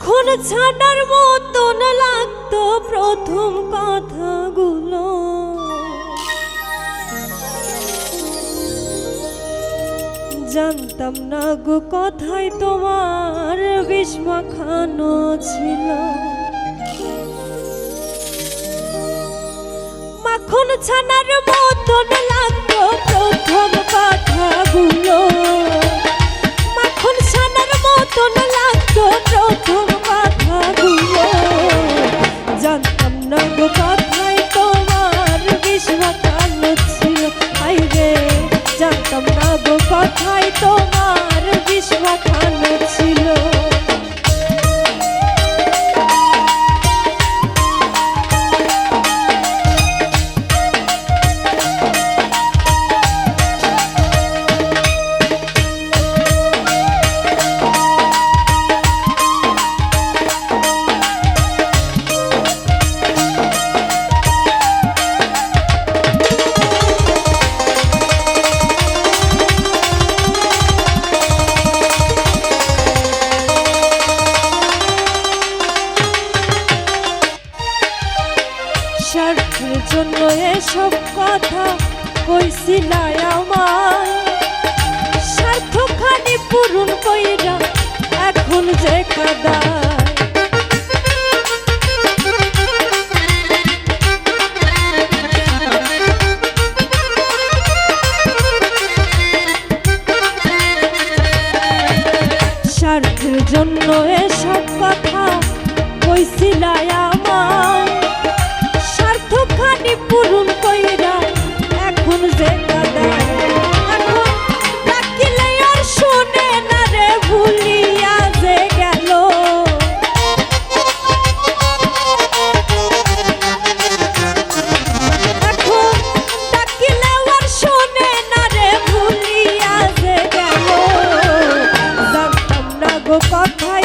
তখন ছাটার মতন লাগতো প্রথম কথাগুলো। জানতাম না গো কথায় তোমার বিষ ছিল। মাখন ছানার মতন লাগতো si la কথা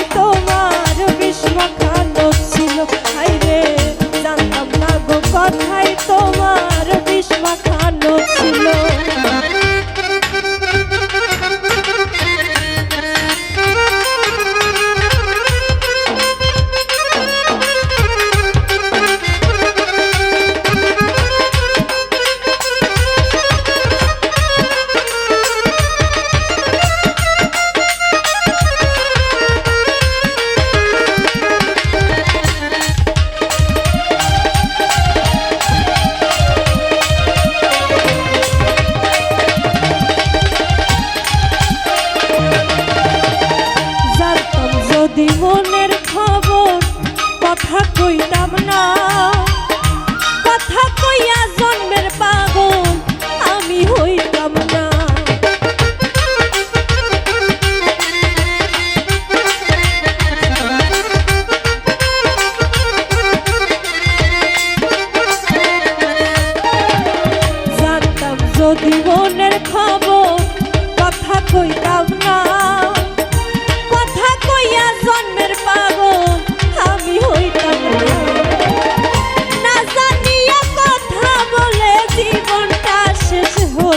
đắm know.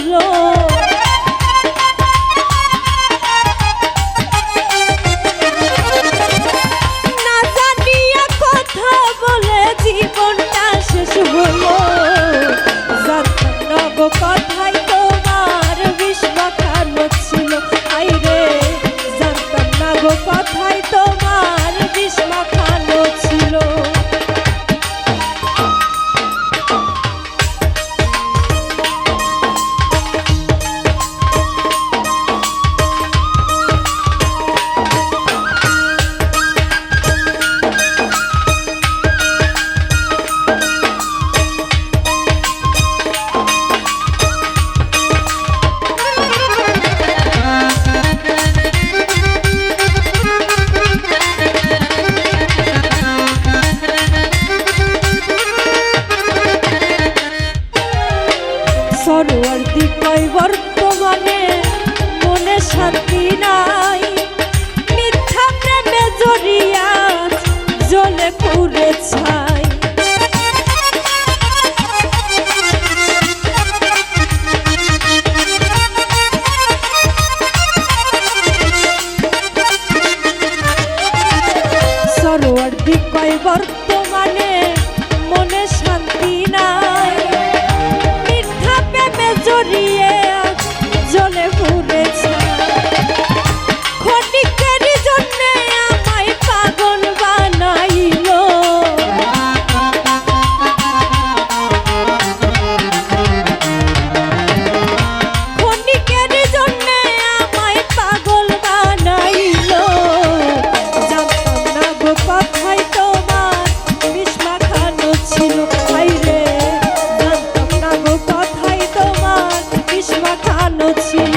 肉。সরোয়ার্দি কয় বর্তমানে মনে শান্তি নাই। মিথ্যা প্রেমে জড়িয়া জলে পুরে ছাই। সরোয়ার্দি কয় বর্তমানে ছিল